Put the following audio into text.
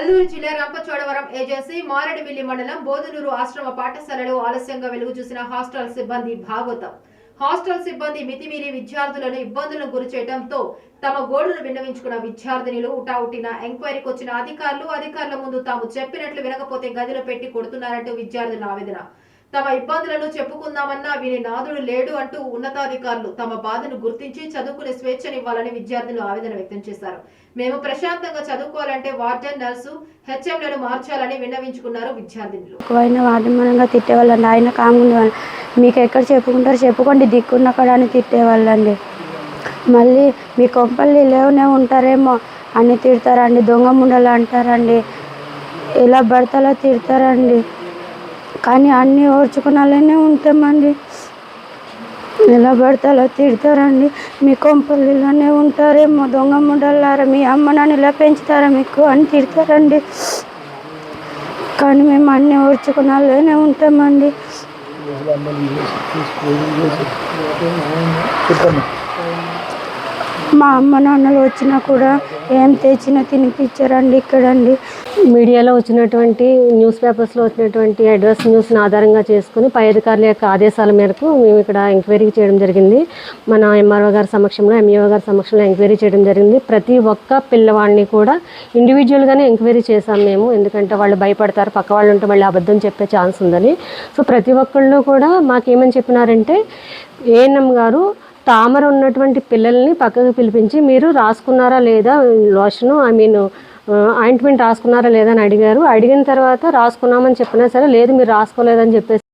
అల్లూరు జిల్లా రంపచోడవరం ఏజెన్సీ మారడిమిల్లి మండలం బోధనూరు ఆశ్రమ పాఠశాలలో ఆలస్యంగా వెలుగు చూసిన హాస్టల్ సిబ్బంది భాగవతం హాస్టల్ సిబ్బంది మితిమీరి విద్యార్థులను ఇబ్బందులకు గురి చేయడంతో తమ గోడును విన్నవించుకున్న విద్యార్థినిలు ఉటావుటిన ఎంక్వైరీకి వచ్చిన అధికారులు అధికారుల ముందు తాము చెప్పినట్లు వినకపోతే గదిలో పెట్టి కొడుతున్నారంటూ విద్యార్థుల ఆవేదన. తమ ఇబ్బందులను చెప్పుకుందామన్నా విని నాదుడు లేడు అంటూ ఉన్నతాధికారులు తమ బాధను గుర్తించి చదువుకునే స్వేచ్ఛనివ్వాలని విద్యార్థులు ఆవేదన వ్యక్తం చేశారు. మేము ప్రశాంతంగా చదువుకోవాలంటే వార్డెన్ నర్సు హెచ్ఎంలను మార్చాలని విన్నవించుకున్నారు విద్యార్థినులు. ఎక్కువైనా వాడిమనంగా తిట్టేవాళ్ళండి. ఆయన కాముండేవాళ్ళు మీకు ఎక్కడ చెప్పుకుంటారు చెప్పుకోండి. దిక్కున్న కాడ అని తిట్టేవాళ్ళండి. మళ్ళీ మీ కొంపల్లి లేవనే ఉంటారేమో అని తిడతారండి. దొంగ ముండలు అంటారండి. ఎలా భర్తలా తిడతారండి. కానీ అన్నీ ఓర్చుకునాలనే ఉంటామండి. ఎలా పడితే అలా తిడతారండి. మీ కొంపల్లిలోనే ఉంటారేమో దొంగ ముడల్లారా మీ అమ్మ నాన్న ఇలా పెంచుతారా మీకు అని తిడతారండి. కానీ మేము అన్నీ ఓర్చుకునాలనే ఉంటామండి. మా అమ్మ నాన్నలు వచ్చినా కూడా ఏం తెచ్చినా తినిపించారండి ఇక్కడండి. మీడియాలో వచ్చినటువంటి న్యూస్ పేపర్స్లో వచ్చినటువంటి అడ్రస్ న్యూస్ని ఆధారంగా చేసుకుని పై అధికారుల యొక్క ఆదేశాల మేరకు మేము ఇక్కడ ఎంక్వైరీ చేయడం జరిగింది. మన ఎంఆర్ఓ గారి సమక్షంలో ఎంఈఓ గారి సమక్షంలో ఎంక్వైరీ చేయడం జరిగింది. ప్రతి ఒక్క పిల్లవాడిని కూడా ఇండివిజువల్గానే ఎంక్వైరీ చేశాం మేము. ఎందుకంటే వాళ్ళు భయపడతారు పక్క వాళ్ళు ఉంటే మళ్ళీ అబద్ధం చెప్పే ఛాన్స్ ఉందని. సో ప్రతి ఒక్కళ్ళు కూడా మాకేమని చెప్పినారంటే ఏఎన్ఎం గారు తామర ఉన్నటువంటి పిల్లల్ని పక్కకు పిలిపించి మీరు రాసుకున్నారా లేదా లోషను ఐ మీన్ ఆయింట్మెంట్ రాసుకున్నారా లేదా? అని అడిగారు. అడిగిన తర్వాత రాసుకున్నామని చెప్పినా సరే లేదు మీరు రాసుకోలేదని చెప్పేసి